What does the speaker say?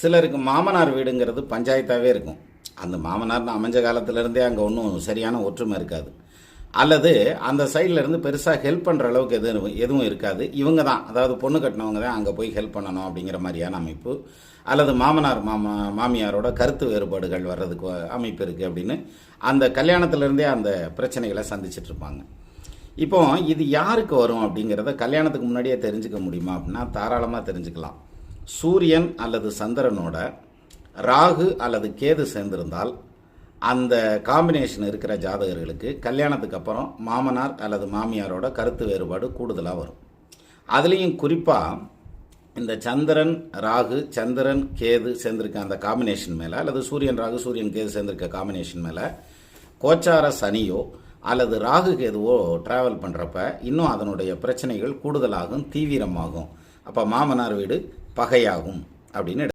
சிலருக்கு மாமனார் வீடுங்கிறது பஞ்சாயத்தாகவே இருக்கும். அந்த மாமனார்னு அமைஞ்ச காலத்திலேருந்தே அங்கே ஒன்றும் சரியான ஒற்றுமை இருக்காது. அல்லது அந்த சைடில் இருந்து பெருசாக ஹெல்ப் பண்ணுற அளவுக்கு எதுவும் எதுவும் இருக்காது. இவங்க தான் அதாவது பொண்ணு கட்டினவங்க தான் அங்கே போய் ஹெல்ப் பண்ணணும் அப்படிங்கிற மாதிரியான அமைப்பு. அல்லது மாமனார் மாமா மாமியாரோட கருத்து வேறுபாடுகள் வர்றதுக்கு அமைப்பு இருக்குது அப்படின்னு அந்த கல்யாணத்துலேருந்தே அந்த பிரச்சனைகளை சந்திச்சிட்டு இருப்பாங்க. இப்போ இது யாருக்கு வரும் அப்படிங்கிறத கல்யாணத்துக்கு முன்னாடியே தெரிஞ்சுக்க முடியுமா அப்படின்னா தாராளமாக தெரிஞ்சுக்கலாம். சூரியன் அல்லது சந்திரனோட ராகு அல்லது கேது சேர்ந்திருந்தால் அந்த காம்பினேஷன் இருக்கிற ஜாதகர்களுக்கு கல்யாணத்துக்கு அப்புறம் மாமனார் அல்லது மாமியாரோட கருத்து வேறுபாடு கூடுதலாக வரும். அதுலேயும் குறிப்பாக இந்த சந்திரன் ராகு சந்திரன் கேது சேர்ந்திருக்க அந்த காம்பினேஷன் மேலே அல்லது சூரியன் ராகு சூரியன் கேது சேர்ந்திருக்க காம்பினேஷன் மேலே கோச்சார சனியோ அல்லது ராகு கேதுவோ ட்ராவல் பண்ணுறப்ப இன்னும் அதனுடைய பிரச்சனைகள் கூடுதலாகும் தீவிரமாகும். அப்போ மாமனார் வீடு பகையாகும் அப்படின்னு